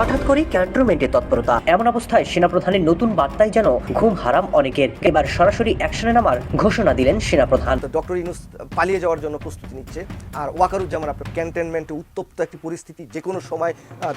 হঠাৎ করে ক্যান্টনমেন্টে তৎপরতা। এমন অবস্থায় সেনাপ্রধানের নতুন বার্তায় যেন ঘুম হারাম অনেকের এবার সরাসরি অ্যাকশনে নামার ঘোষণা দিলেন সেনাপ্রধান। ডক্টর ইনুস পালিয়ে যাওয়ার জন্য প্রস্তুতি নিচ্ছে। আর ওয়াকারুজ্জামান আপনার ক্যান্টনমেন্টে উত্তপ্ত একটি পরিস্থিতি যে কোনো সময়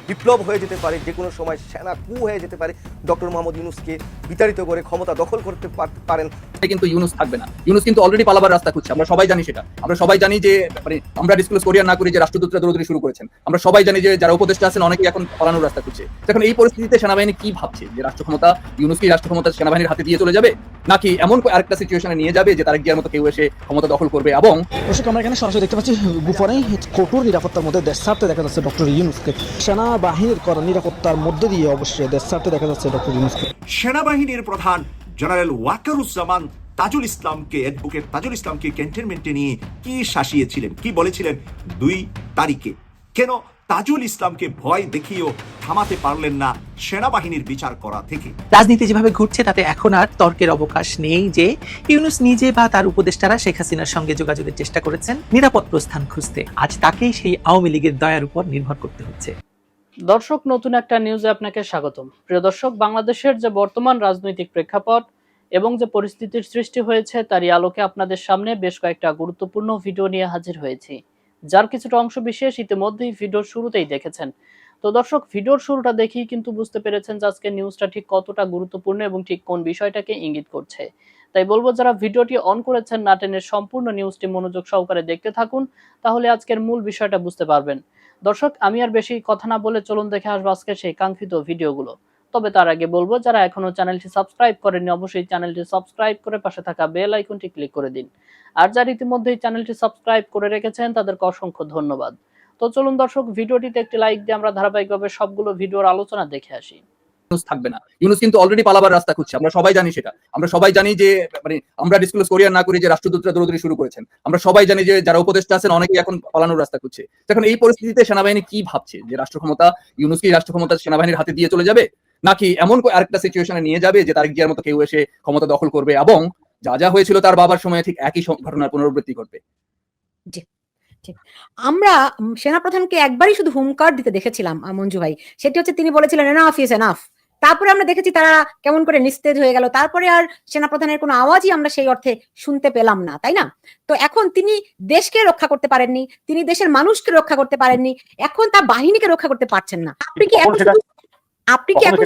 বিপ্লব হয়ে যেতে পারে যে কোনো সময় সেনা কু হয়ে যেতে পারে ডক্টর মোহাম্মদ ইউনুসকে বিতাড়িত করে ক্ষমতা দখল করতে পার- পারেন। কিন্তু ইউনুস থাকবে না। ইউনুস কিন্তু অলরেডি পালাবার রাস্তা খুঁজছে। আমরা সবাই জানি সেটা। আমরা সবাই জানি যে মানে আমরা ডিসক্লোজ করি আর না করি যে রাষ্ট্রদূতরা দৌড়দৌড়ি শুরু করেছেন। আমরা সবাই জানি যে যারা উপদেষ্টা আছেন অনেকেই এখন পালানোর রাস্তা খুঁজছে। এখন এই পরিস্থিতিতে সেনাবাহিনী কি ভাবছে? যে রাষ্ট্র ক্ষমতা ইউনুস কি রাষ্ট্র ক্ষমতা সেনাবাহিনীর হাতে দিয়ে চলে যাবে? নাকি এমন আরেকটা সিচুয়েশনে নিয়ে যাবে যে তারা গিয়ার মতো কেউ এসে ক্ষমতা দখল করবে? এবং দর্শক আমরা এখানে সরাসরি দেখতে পাচ্ছি গুফরে কঠোর নিরাপত্তার মধ্যে দেশ ছাড়তে দেখা যাচ্ছে ডক্টর ইউনুসকে। সেনাবাহিনীর করা নিরাপত্তার মধ্য দিয়ে অবশ্যই দেশ ছাড়তে দেখা যাচ্ছে ডক্টর ইউনুসকে। সেনাবাহিনীর প্রধান জেনারেল ওয়াকারুজ্জামান তাজুল ইসলামকে অ্যাডভোকেট তাজুল ইসলামকে ক্যান্টনমেন্টে নিয়ে কি শাসিয়েছিলেন? কি বলেছিলেন? দুই তারিখে। কেন তাজুল ইসলামকে ভয় দেখিয়েও থামাতে পারলেন না সেনাবাহিনীর বিচার করা থেকে। রাজনীতি যেভাবে ঘুরছে তাতে এখন আর তর্কের অবকাশ নেই যে ইউনুস নিজে বা তার উপদেষ্টারা শেখ হাসিনার সঙ্গে যোগাযোগের চেষ্টা করেছেন নিরাপদ প্রস্থান খুঁজতে। আজ তাকেই সেই আওয়ামী লীগের দয়ার উপর নির্ভর করতে হচ্ছে। দর্শক নতুন একটা নিউজে আপনাকে স্বাগতম। প্রিয় দর্শক বাংলাদেশের যে বর্তমান রাজনৈতিক প্রেক্ষাপট এবং যে পরিস্থিতির সৃষ্টি হয়েছে তারই আলোকে আপনাদের সামনে বেশ কয়েকটা গুরুত্বপূর্ণ ভিডিও নিয়ে হাজির হয়েছি। যার কিছুটা অংশ বিশেষ ইতিমধ্যেই ভিডিওর শুরুতেই দেখেছেন। তো দর্শক, ভিডিওর শুরুটা দেখেই কিন্তু বুঝতে পেরেছেন যে আজকে নিউজটা ঠিক কতটা গুরুত্বপূর্ণ এবং ঠিক কোন বিষয়টাকে ইঙ্গিত করছে। তাই বলব, যারা ভিডিওটি অন করেছেন নাটেনের সম্পূর্ণ নিউজটি মনোযোগ সহকারে দেখতে থাকুন, তাহলে আজকের মূল বিষয়টা বুঝতে পারবেন। দর্শক, আমি আর বেশি কথা না বলে চলুন দেখে আসব আজকে সেই কাঙ্ক্ষিত ভিডিওগুলো তবে তার আগে বলব, যারা এখনও চ্যানেলটি সাবস্ক্রাইব করেননি, অবশ্যই চ্যানেলটি সাবস্ক্রাইব করে পাশে থাকা বেল আইকনটি ক্লিক করে দিন। আর যারা ইতিমধ্যেই চ্যানেলটি সাবস্ক্রাইব করে রেখেছেন, তাদেরকে অসংখ্য ধন্যবাদ। তো চলুন দর্শক, ভিডিওটিতে একটি লাইক দিয়ে আমরা ধারাবাহিকভাবে সবগুলো ভিডিওর আলোচনা দেখে আসি। ইউনুস না। ইউনুস কিন্তু অলরেডি পালাবার মানে শুরু করেছেন। আমরা সবাই জানি যে যারা উপদেষ্টা এখন পালানোর রাস্তা খুঁজছে। এই পরিস্থিতিতে সেনাবাহিনী কি ভাবছে? যে রাষ্ট্র ক্ষমতা রাষ্ট্র ক্ষমতা সেনাবাহিনীর হাতে দিয়ে চলে যাবে? নাকি এমন আরেকটা সিচুয়েশনে নিয়ে যাবে যে তার গিয়ার মতো কেউ এসে ক্ষমতা দখল করবে এবং যা যা হয়েছিল তার বাবার সময়ে ঠিক একই ঘটনার পুনরাবৃত্তি ঘটবে? আমরা সেনাপ্রধানকে একবারই শুধু হুমকার দিতে দেখেছিলাম মঞ্জু ভাই। সেটি হচ্ছে তিনি বলেছিলেন এনাফ ইজ এনাফ তারপরে আমরা দেখেছি তারা কেমন করে নিস্তেজ হয়ে গেল। তারপরে আর সেনাপ্রধানের কোনো আওয়াজই আমরা সেই অর্থে শুনতে পেলাম না তাই না? তো এখন তিনি দেশকে রক্ষা করতে পারেননি তিনি দেশের মানুষকে রক্ষা করতে পারেননি এখন তার বাহিনীকে রক্ষা করতে পারছেন না। আপনি কি আপনি কি এখন।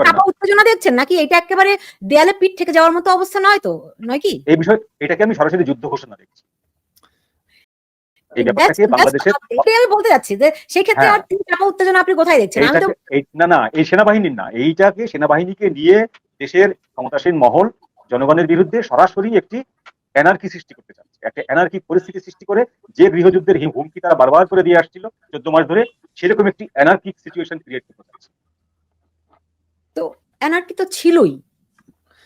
চাপা উত্তেজনা দেখছেন নাকি এটা একেবারে দেয়ালে পিঠ থেকে যাওয়ার মতো অবস্থা নয় তো? নয় কি? এই বিষয় এটাকে আমি সরাসরি যুদ্ধ ঘোষণা দেখছি। আমি বলতে যাচ্ছি যে সেই ক্ষেত্রে হ্যাঁ। আর চাপা উত্তেজনা আপনি কোথায় দেখছেন? আমি তো এইটাকে এই- না না এই সেনাবাহিনীর না। এইটাকে সেনাবাহিনীকে নিয়ে দেশের ক্ষমতাসীন মহল জনগণের বিরুদ্ধে সরাসরি একটি এনার্কি সৃষ্টি করতে চাচ্ছে। একটা এনার্কি পরিস্থিতি সৃষ্টি করে যে গৃহযুদ্ধের হুমকি তারা বারবার করে দিয়ে আসছিল চোদ্দ মাস ধরে সেরকম একটি এনার্কিক সিচুয়েশন ক্রিয়েট করতে চাচ্ছে। এনার্কি তো ছিলই।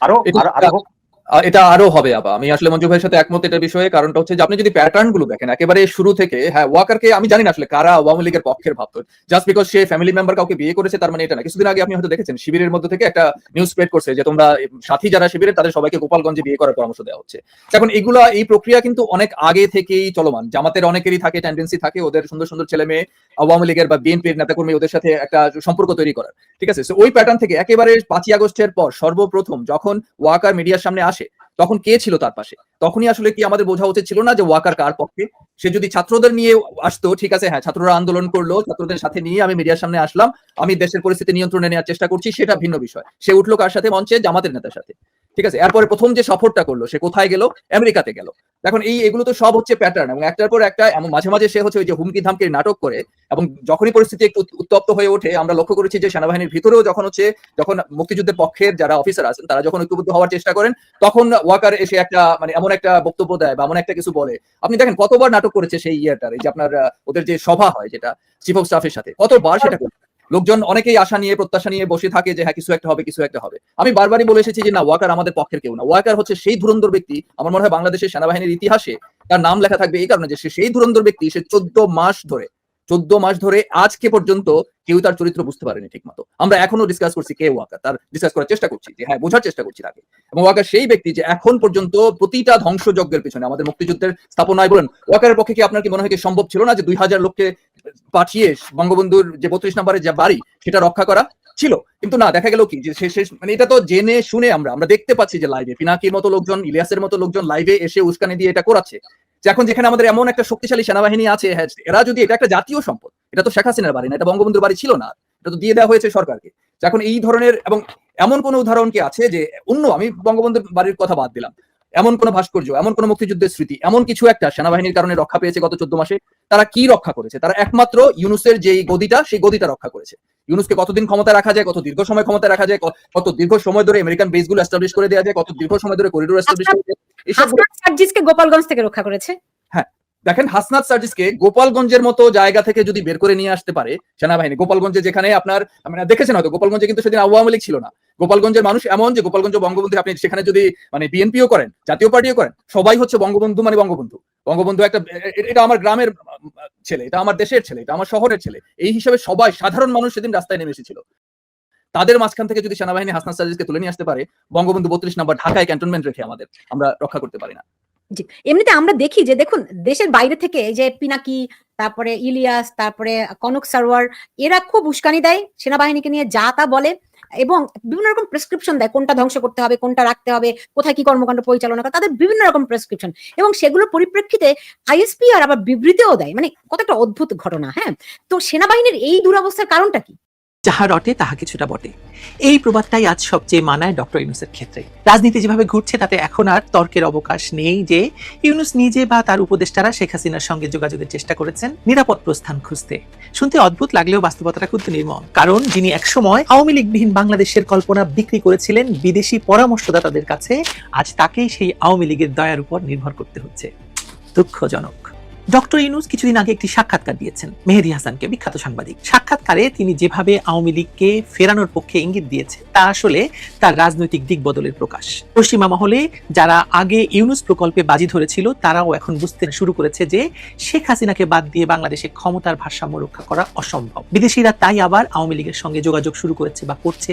আরও আরো- এটা আরও হবে আবার। আমি আসলে মঞ্জু ভাইয়ের সাথে একমত এটার বিষয়ে, কারণটা হচ্ছে যে আপনি যদি প্যাটার্নগুলো দেখেন, একেবারে শুরু থেকে হ্যাঁ ওয়াকারকে আমি জানি না আসলে কারা আওয়ামী লীগের পক্ষের ভাবতো। জাস্ট বিকজ সে ফ্যামিলি মেম্বার কাউকে বিয়ে করেছে, তার মানে এটা না। কিছুদিন আগে আপনি হয়তো দেখেছেন, শিবিরের মধ্যে থেকে একটা নিউজ স্প্রেড করছে যে তোমরা সাথী যারা শিবিরের, তাদের সবাইকে গোপালগঞ্জে বিয়ে করার পরামর্শ দেওয়া হচ্ছে। এখন এগুলা, এই প্রক্রিয়া কিন্তু অনেক আগে থেকেই চলমান। জামাতের অনেকেরই থাকে টেন্ডেন্সি থাকে ওদের সুন্দর সুন্দর ছেলে মেয়ে, আওয়ামী লীগের বা বিএনপির নেতাকর্মী ওদের সাথে একটা সম্পর্ক তৈরি করার। ঠিক আছে? ওই প্যাটার্ন থেকে একেবারে পাঁচই আগস্টের পর সর্বপ্রথম যখন ওয়াকার মিডিয়ার সামনে আসে তখন কে ছিল তার পাশে? তখনই আসলে কি আমাদের বোঝা উচিত ছিল না যে ওয়াকার কার পক্ষে? সে যদি ছাত্রদের নিয়ে আসতো, ঠিক আছে হ্যাঁ ছাত্ররা আন্দোলন করল, ছাত্রদের সাথে নিয়ে আমি মিডিয়ার সামনে আসলাম, আমি দেশের পরিস্থিতি নিয়ন্ত্রণে নেওয়ার চেষ্টা করছি, সেটা ভিন্ন বিষয়। সে উঠল কার সাথে মঞ্চে? জামাতের নেতার সাথে। ঠিক আছে? এরপরে প্রথম যে সফরটা করল, সে কোথায় গেল? আমেরিকাতে গেল। এখন এই এগুলো তো সব হচ্ছে প্যাটার্ন এবং একটার পর একটা এমন মাঝে মাঝে সে হচ্ছে ওই যে হুমকি ধামকি নাটক করে এবং যখনই পরিস্থিতি একটু উত্তপ্ত হয়ে ওঠে, আমরা লক্ষ্য করেছি যে সেনাবাহিনীর ভিতরেও যখন হচ্ছে, যখন মুক্তিযুদ্ধের পক্ষের যারা অফিসার আছেন, তারা যখন ঐক্যবদ্ধ হওয়ার চেষ্টা করেন, তখন ওয়াকার এসে একটা মানে এমন একটা বক্তব্য দেয় বা এমন একটা কিছু বলে। আপনি দেখেন কতবার নাটক করেছে সেই ইয়েটার, এই যে আপনার ওদের যে সভা হয় যেটা চিফ অফ স্টাফের সাথে। কতবার সেটা করে লোকজন অনেকেই আশা নিয়ে, প্রত্যাশা নিয়ে বসে থাকে যে হ্যাঁ কিছু একটা হবে, কিছু একটা হবে। আমি বারবারই বলে এসেছি যে, না, ওয়াকার আমাদের পক্ষের কেউ না। ওয়াকার হচ্ছে সেই ধুরন্ধর ব্যক্তি, আমার মনে হয় বাংলাদেশের সেনাবাহিনীর ইতিহাসে তার নাম লেখা থাকবে এই কারণে যে, সে সেই ধুরন্ধর ব্যক্তি, সে চোদ্দ মাস ধরে চোদ্দ মাস ধরে আজকে পর্যন্ত কেউ তার চরিত্র বুঝতে পারেনি ঠিক মতো আমরা এখনও ডিসকাস করছি কে ওয়াকার। তার ডিসকাস করার চেষ্টা করছি যে হ্যাঁ বোঝার চেষ্টা করছি তাকে। এবং ওয়াকার সেই ব্যক্তি যে এখন পর্যন্ত প্রতিটা ধ্বংসযজ্ঞের পেছনে, আমাদের মুক্তিযুদ্ধের স্থাপনায় বলেন, ওয়াকারের পক্ষে কি আপনার কি মনে হয় কি সম্ভব ছিল না যে দুই হাজার লোককে পাঠিয়ে বঙ্গবন্ধুর যে বত্রিশ নম্বরের যে বাড়ি, সেটা রক্ষা করা? ছিল। কিন্তু না, দেখা গেল কি যে শেষ শেষ মানে এটা তো জেনে শুনে আমরা আমরা দেখতে পাচ্ছি যে লাইভে পিনাকির মতো লোকজন, ইলিয়াসের মতো লোকজন লাইভে এসে উস্কানি দিয়ে এটা করাচ্ছে। যে এখন যেখানে আমাদের এমন একটা শক্তিশালী সেনাবাহিনী আছে হ্যাঁ এরা যদি এটা একটা জাতীয় সম্পদ, এটা তো শেখ হাসিনার বাড়ি না, এটা বঙ্গবন্ধুর বাড়ি ছিল না, এটা তো দিয়ে দেওয়া হয়েছে সরকারকে। এখন এই ধরনের এবং এমন কোন উদাহরণ কি আছে যে অন্য, আমি বঙ্গবন্ধুর বাড়ির কথা বাদ দিলাম, এমন কোন ভাস্কর্য, এমন কোন মুক্তিযুদ্ধের স্মৃতি, এমন কিছু একটা সেনাবাহিনীর কারণে রক্ষা পেয়েছে গত চোদ্দ মাসে, তারা কি রক্ষা করেছে? তারা একমাত্র ইউনুসের যে গদিটা, সেই গদিটা রক্ষা করেছে। ইউনুসকে কতদিন ক্ষমতা রাখা যায়, কত দীর্ঘ সময় ক্ষমতা রাখা যায় কত দীর্ঘ সময় ধরে আমেরিকান বেসগুলো এস্টাবলিশ করে দেওয়া যায়, কত দীর্ঘ সময় ধরে করিডোর এস্টাবলিশ করে হাসনাত সার্জিসকে গোপালগঞ্জ থেকে রক্ষা করেছে? দেখেন হাসনাত সার্জিসকে গোপালগঞ্জের মতো জায়গা থেকে যদি বের করে নিয়ে আসতে পারে সেনাবাহিনী গোপালগঞ্জে যেখানে আপনার মানে দেখেছেন হয়তো গোপালগঞ্জে কিন্তু সেদিন আওয়ামী লীগ ছিল না। গোপালগঞ্জের মানুষ এমন যে গোপালগঞ্জ বঙ্গবন্ধু আপনি সেখানে যদি মানে বিএনপিও করেন জাতীয় পার্টিও করেন সবাই হচ্ছে বঙ্গবন্ধু মানে বঙ্গবন্ধু। বঙ্গবন্ধু একটা এটা আমার গ্রামের ছেলে এটা আমার দেশের ছেলে এটা আমার শহরের ছেলে। এই হিসেবে সবাই সাধারণ মানুষ সেদিন রাস্তায় নেমে এসেছিল। তাদের মাঝখান থেকে যদি সেনাবাহিনী হাসনাত সার্জিসকে তুলে নিয়ে আসতে পারে, বঙ্গবন্ধু বত্রিশ নম্বর ঢাকায় ক্যান্টনমেন্ট রেখে আমাদের আমরা রক্ষা করতে পারি না। জি, এমনিতে আমরা দেখি যে দেখুন, দেশের বাইরে থেকে যে পিনাকি, তারপরে ইলিয়াস, তারপরে কনক সারওয়ার এরা খুব উস্কানি দেয়, সেনাবাহিনীকে নিয়ে যা তা বলে এবং বিভিন্ন রকম প্রেসক্রিপশন দেয়, কোনটা ধ্বংস করতে হবে, কোনটা রাখতে হবে, কোথায় কি কর্মকাণ্ড পরিচালনা করে, তাদের বিভিন্ন রকম প্রেসক্রিপশন এবং সেগুলোর পরিপ্রেক্ষিতে আইএসপি আর আবার বিবৃতিও দেয়। মানে কত একটা অদ্ভুত ঘটনা হ্যাঁ? তো সেনাবাহিনীর এই দুরবস্থার কারণটা কি? যাহা রটে, তাহা কিছুটা বটে। এই প্রবাদটাই আজ সবচেয়ে মানায় ডক্টর ইউনুসের ক্ষেত্রে। রাজনীতি যেভাবে ঘুরছে, তাতে এখন আর তর্কের অবকাশ নেই যে ইউনুস নিজে বা তার উপদেষ্টারা শেখ হাসিনার সঙ্গে যোগাযোগের চেষ্টা করেছেন নিরাপদ প্রস্থান খুঁজতে। শুনতে অদ্ভুত লাগলেও বাস্তবতাটা খুব নির্মম। কারণ যিনি একসময় আওয়ামী লীগবিহীন বাংলাদেশের কল্পনা বিক্রি করেছিলেন, বিদেশি পরামর্শদাতাদের কাছে, আজ তাকেই সেই আওয়ামী লীগের দয়ার উপর নির্ভর করতে হচ্ছে। দুঃখজনক। ডক্টর ইউনুস কিছুদিন আগে একটি সাক্ষাৎকার দিয়েছেন, মেহেদি হাসানকে, বিখ্যাত সাংবাদিক। সাক্ষাৎকারে তিনি যেভাবে আওয়ামী লীগকে ফেরানোর পক্ষে ইঙ্গিত দিয়েছে, তা আসলে তার রাজনৈতিক দিক বদলের প্রকাশ। পশ্চিমা মহলে যারা আগে ইউনুস প্রকল্পে বাজি ধরেছিল, তারাও এখন বুঝতে শুরু করেছে যে শেখ হাসিনাকে বাদ দিয়ে বাংলাদেশে ক্ষমতার ভারসাম্য রক্ষা করা অসম্ভব। বিদেশিরা তাই আবার আওয়ামী লীগের সঙ্গে যোগাযোগ শুরু করেছে বা করছে।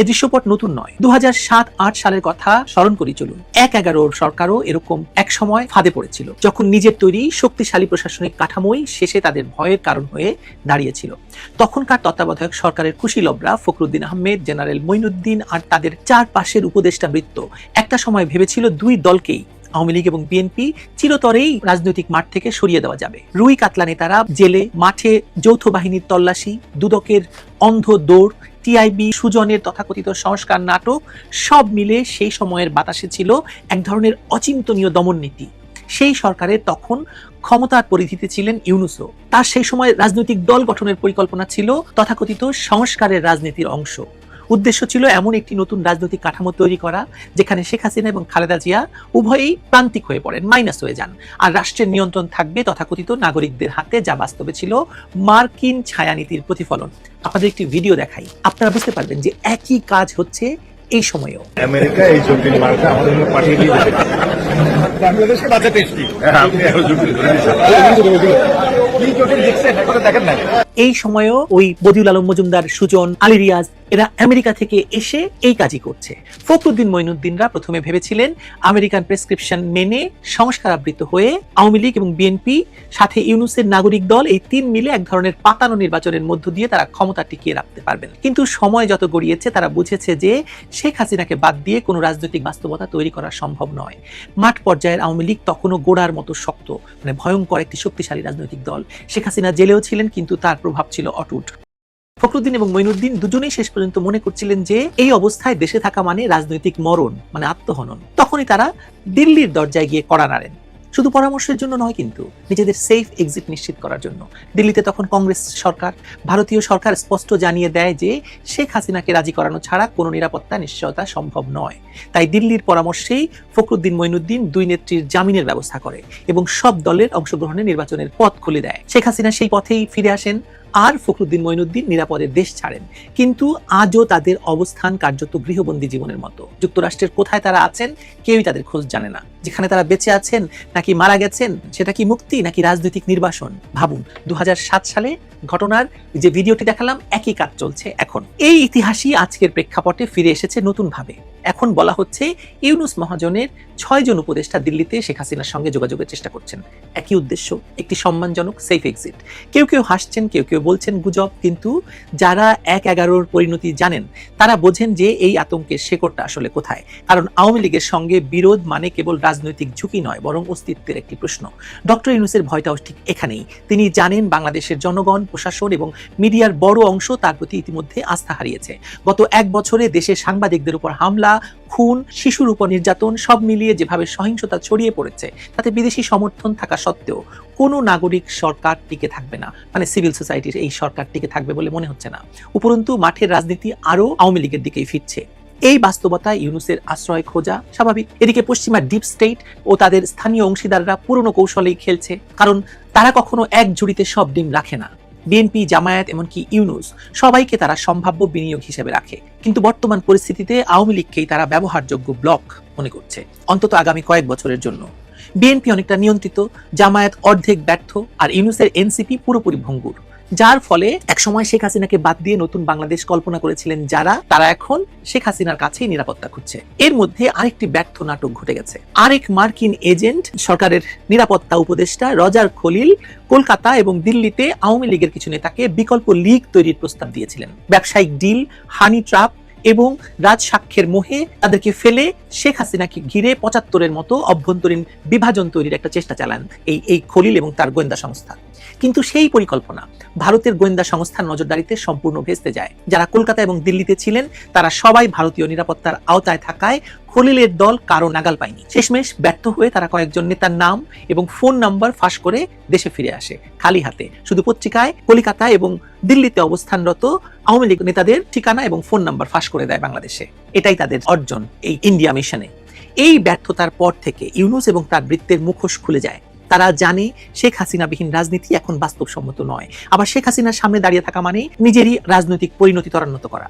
এ দৃশ্যপট নতুন নয়। দু সাত সালের কথা স্মরণ করি চলুন। এক এগারোর সরকারও এরকম এক সময় ফাঁদে পড়েছিল। যখন নিজের তৈরি শক্তিশালী প্রশাসনিক কাঠামোই শেষে তাদের ভয়ের কারণ হয়ে দাঁড়িয়েছিল। তখনকার তত্ত্বাবধায়ক সরকারের কুশীলবরা ফখরুদ্দিন আহমেদ, জেনারেল মঈনুদ্দিন আর তাদের চারপাশের উপদেষ্টা বৃত্ত একটা সময় ভেবেছিল দুই দলকেই, আওয়ামী লীগ এবং বিএনপি, চিরতরেই রাজনৈতিক মাঠ থেকে সরিয়ে দেওয়া যাবে। রুই কাতলা নেতারা জেলে, মাঠে যৌথ বাহিনীর তল্লাশি, দুদকের অন্ধ দৌড়, টিআইবি, সুজনের তথাকথিত সংস্কার নাটক, সব মিলে সেই সময়ের বাতাসে ছিল এক ধরনের অচিন্তনীয় দমন নীতি সেই সরকারের তখন ক্ষমতার পরিধিতে ছিলেন ইউনুসো তার সেই সময় রাজনৈতিক দল গঠনের পরিকল্পনা ছিল তথাকথিত সংস্কারের রাজনীতির অংশ। উদ্দেশ্য ছিল এমন একটি নতুন রাজনৈতিক কাঠামো তৈরি করা, যেখানে শেখ হাসিনা এবং খালেদা জিয়া উভয়ই প্রান্তিক হয়ে পড়েন, মাইনাস হয়ে যান। আর রাষ্ট্রের নিয়ন্ত্রণ থাকবে তথাকথিত নাগরিকদের হাতে, যা বাস্তবে ছিল মার্কিন ছায়ানীতির প্রতিফলন। আপনাদের একটি ভিডিও দেখাই। আপনারা বুঝতে পারবেন যে একই কাজ হচ্ছে এই সময়েও। আমেরিকা এই জটিল মালটা আমাদের জন্য পাঠিয়ে দিয়ে দেবে বাংলাদেশের বাজেট এসছি। আপনি এখন জটিল ধরে দিয়েছেন কি জটিল দেখছেন এখন দেখেন না এই সময়েও ওই বদিউল আলম মজুমদার সুজন আলী রিয়াজ এরা আমেরিকা থেকে এসে এই কাজই করছে। ফখরুদ্দিন মঈনুদ্দিনরা প্রথমে ভেবেছিলেন আমেরিকান প্রেসক্রিপশন মেনে সংস্কার আবৃত হয়ে আওয়ামী লীগ এবং বিএনপি সাথে ইউনুসের নাগরিক দল, এই তিন মিলে এক ধরনের পাতানো নির্বাচনের মধ্য দিয়ে তারা ক্ষমতা টিকিয়ে রাখতে পারবেন। কিন্তু সময় যত গড়িয়েছে, তারা বুঝেছে যে শেখ হাসিনাকে বাদ দিয়ে কোনো রাজনৈতিক বাস্তবতা তৈরি করা সম্ভব নয়। মাঠ পর্যায়ের আওয়ামী লীগ তখনও গোড়ার মতো শক্ত মানে ভয়ঙ্কর একটি শক্তিশালী রাজনৈতিক দল। শেখ হাসিনা জেলেও ছিলেন, কিন্তু তার প্রভাব ছিল অটুট। ফখরুদ্দিন এবং মঈনুদ্দিন দুজনেই শেষ পর্যন্ত মনে করছিলেন যে এই অবস্থায় দেশে থাকা মানে রাজনৈতিক মরণ মানে আত্মহনন। তখনই তারা দিল্লির দরজায় গিয়ে কড়া নাড়েন। শুধু পরামর্শের জন্য নয় কিন্তু নিজেদের সেফ এক্সিট নিশ্চিত করার জন্য। দিল্লিতে তখন কংগ্রেস সরকার, ভারতীয় সরকার স্পষ্ট জানিয়ে দেয় যে শেখ হাসিনাকে রাজি করানো ছাড়া কোনো নিরাপত্তা নিশ্চয়তা সম্ভব নয়। তাই দিল্লির পরামর্শেই ফখরুদ্দিন মঈনুদ্দিন দুই নেত্রীর জামিনের ব্যবস্থা করে এবং সব দলের অংশগ্রহণে নির্বাচনের পথ খুলে দেয়। শেখ হাসিনা সেই পথেই ফিরে আসেন। আর ফখরুদ্দিন মঈনুদ্দিন নিরাপদে দেশ ছাড়েন। কিন্তু আজও তাদের অবস্থান কার্যত গৃহবন্দী জীবনের মতো। যুক্তরাষ্ট্রের কোথায় তারা আছেন, কেউই তাদের খোঁজ জানে না। যেখানে তারা বেঁচে আছেন, নাকি মারা গেছেন, সেটা কি মুক্তি, নাকি রাজনৈতিক নির্বাসন? ভাবুন দু হাজার সাত সালে ঘটনার যে ভিডিওটি দেখালাম, একই কাজ চলছে এখন। এই ইতিহাসই আজকের প্রেক্ষাপটে ফিরে এসেছে নতুন ভাবে এখন বলা হচ্ছে ইউনুস মহাজনের ছয়জন উপদেষ্টা দিল্লিতে শেখ হাসিনার সঙ্গে যোগাযোগের চেষ্টা করছেন। একই উদ্দেশ্য, একটি সম্মানজনক সেফ এক্সিট কেউ কেউ হাসছেন, কেউ কেউ বলছেন গুজব, কিন্তু যারা এক এগারোর পরিণতি জানেন, তারা বোঝেন যে এই আতঙ্কের শেকড়টা আসলে কোথায়। কারণ আওয়ামী লীগের সঙ্গে বিরোধ মানে কেবল রাজনৈতিক ঝুঁকি নয়, বরং অস্তিত্বের একটি প্রশ্ন। ডক্টর ইউনুসের ভয়টাও ঠিক এখানেই। তিনি জানেন বাংলাদেশের জনগণ, প্রশাসন এবং মিডিয়ার বড় অংশ তার প্রতি ইতিমধ্যে আস্থা হারিয়েছে। গত এক বছরে দেশের সাংবাদিকদের উপর হামলা খুন, শিশুর উপর নির্যাতন সব মিলিয়ে যেভাবে সহিংসতা ছড়িয়ে পড়েছে, তাতে বিদেশি সমর্থন থাকা সত্ত্বেও কোনো নাগরিক সরকার টিকে থাকবে না। মানে সিভিল সোসাইটির এই সরকার টিকে থাকবে বলে মনে হচ্ছে না। উপরন্তু মাঠের রাজনীতি আরও আওয়ামী লীগের দিকেই ফিরছে। এই বাস্তবতায় ইউনুসের আশ্রয় খোঁজা স্বাভাবিক। এদিকে পশ্চিমা ডিপ স্টেট ও তাদের স্থানীয় অংশীদাররা পুরনো কৌশলেই খেলছে, কারণ তারা কখনো এক ঝুড়িতে সব ডিম রাখে না। বিএনপি, জামায়াত, এমনকি ইউনুস সবাইকে তারা সম্ভাব্য বিনিয়োগ হিসেবে রাখে। কিন্তু বর্তমান পরিস্থিতিতে আওয়ামী লীগকেই তারা ব্যবহারযোগ্য ব্লক মনে করছে, অন্তত আগামী কয়েক বছরের জন্য। বিএনপি অনেকটা নিয়ন্ত্রিত, জামায়াত অর্ধেক ব্যর্থ, আর ইউনুসের এনসিপি পুরোপুরি ভঙ্গুর। যার ফলে একসময় শেখ হাসিনাকে বাদ দিয়ে নতুন বাংলাদেশ কল্পনা করেছিলেন যারা, তারা এখন শেখ হাসিনার কাছেই নিরাপত্তা খুঁজছে। এর মধ্যে আরেকটি ব্যর্থ নাটক ঘটে গেছে। আরেক মার্কিন এজেন্ট, সরকারের নিরাপত্তা উপদেষ্টা রজার খলিল, কলকাতা এবং দিল্লিতে আওয়ামী লীগের কিছু নেতাকে বিকল্প লীগ তৈরির প্রস্তাব দিয়েছিলেন। ব্যবসায়িক ডিল, হানি ট্রাপ এবং রাজ সাক্ষ্যের মোহে তাদেরকে ফেলে শেখ হাসিনাকে ঘিরে পঁচাত্তরের মতো অভ্যন্তরীণ বিভাজন তৈরির একটা চেষ্টা চালান এই এই খলিল এবং তার গোয়েন্দা সংস্থা। কিন্তু সেই পরিকল্পনা ভারতের গোয়েন্দা সংস্থার নজরদারিতে সম্পূর্ণ ভেস্তে যায়। যারা কলকাতা এবং দিল্লিতে ছিলেন, তারা সবাই ভারতীয় নিরাপত্তার আওতায় থাকায় খলিলের দল কারও নাগাল পায়নি। শেষমেশ ব্যর্থ হয়ে তারা কয়েকজন নেতার নাম এবং ফোন নাম্বার ফাঁস করে দেশে ফিরে আসে, খালি হাতে। শুধু পত্রিকায় কলিকাতা এবং দিল্লিতে অবস্থানরত আওয়ামী লীগ নেতাদের ঠিকানা এবং ফোন নাম্বার ফাঁস করে দেয় বাংলাদেশে। এটাই তাদের অর্জন এই ইন্ডিয়া মিশনে। এই ব্যর্থতার পর থেকে ইউনুস এবং তার বৃত্তের মুখোশ খুলে যায়। তারা জানে শেখ হাসিনাবিহীন রাজনীতি এখন বাস্তবসম্মত নয়। আবার শেখ হাসিনার সামনে দাঁড়িয়ে থাকা মানে নিজেরই রাজনৈতিক পরিণতি ত্বরান্বিত করা।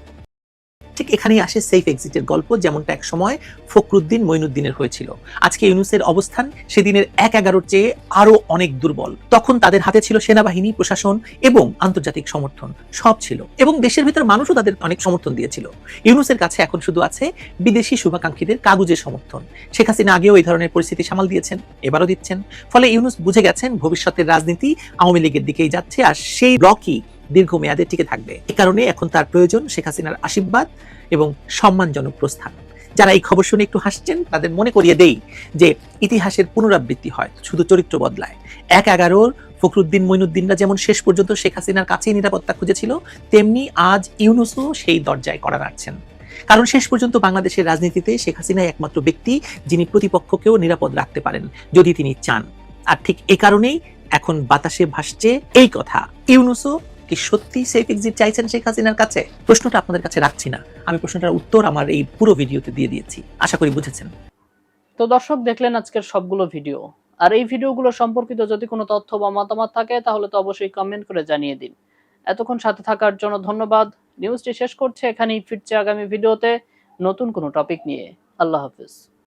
ঠিক এখানেই আসে সেফ এক্সিটের গল্প, যেমনটা এক সময় ফখরুদ্দিন মঈনুদ্দিনের হয়েছিল। আজকে ইউনুসের অবস্থান সেদিনের এক এগারোর চেয়ে আরও অনেক দুর্বল। তখন তাদের হাতে ছিল সেনাবাহিনী, প্রশাসন এবং আন্তর্জাতিক সমর্থন, সব ছিল। এবং দেশের ভিতর মানুষও তাদের অনেক সমর্থন দিয়েছিল। ইউনুসের কাছে এখন শুধু আছে বিদেশি শুভাকাঙ্ক্ষীদের কাগজের সমর্থন। শেখ হাসিনা আগেও এই ধরনের পরিস্থিতি সামাল দিয়েছেন, এবারও দিচ্ছেন। ফলে ইউনুস বুঝে গেছেন ভবিষ্যতের রাজনীতি আওয়ামী লীগের দিকেই যাচ্ছে আর সেই ব্লকই দীর্ঘমেয়াদে টিকে থাকবে। এ কারণে এখন তার প্রয়োজন শেখ হাসিনার আশীর্বাদ এবং সম্মানজনক প্রস্থান। যারা এই খবর শুনে একটু হাসছেন, তাদের মনে করিয়ে দেই যে ইতিহাসের পুনরাবৃত্তি হয়, শুধু চরিত্র বদলায়। এক এগারোর ফখরুদ্দিন মঈনুদ্দিনরা যেমন শেষ পর্যন্ত শেখ হাসিনার কাছেই নিরাপত্তা খুঁজেছিল, তেমনি আজ ইউনুসও সেই দরজায় করা নাড়ছেন। কারণ শেষ পর্যন্ত বাংলাদেশের রাজনীতিতে শেখ হাসিনাই একমাত্র ব্যক্তি যিনি প্রতিপক্ষকেও নিরাপদ রাখতে পারেন, যদি তিনি চান। আর ঠিক এ কারণেই এখন বাতাসে ভাসছে এই কথা। ইউনুসও কি সত্যি সেফ এক্সিট চাইছেন শেখ হাসিনার কাছে? প্রশ্নটা আপনাদের কাছে রাখছি না। আমি প্রশ্নটার উত্তর আমার এই পুরো ভিডিওতে দিয়ে দিয়েছি। আশা করি বুঝেছেন। তো দর্শক, দেখলেন আজকের সবগুলো ভিডিও। আর এই ভিডিওগুলো সম্পর্কিত যদি কোনো তথ্য বা মতামত থাকে, তাহলে তো অবশ্যই কমেন্ট করে জানিয়ে দিন। এতক্ষণ সাথে থাকার জন্য ধন্যবাদ। নিউজটি শেষ করছে। এখানেই ফিরছে আগামী ভিডিওতে নতুন কোনো টপিক নিয়ে। আল্লাহ হাফিজ।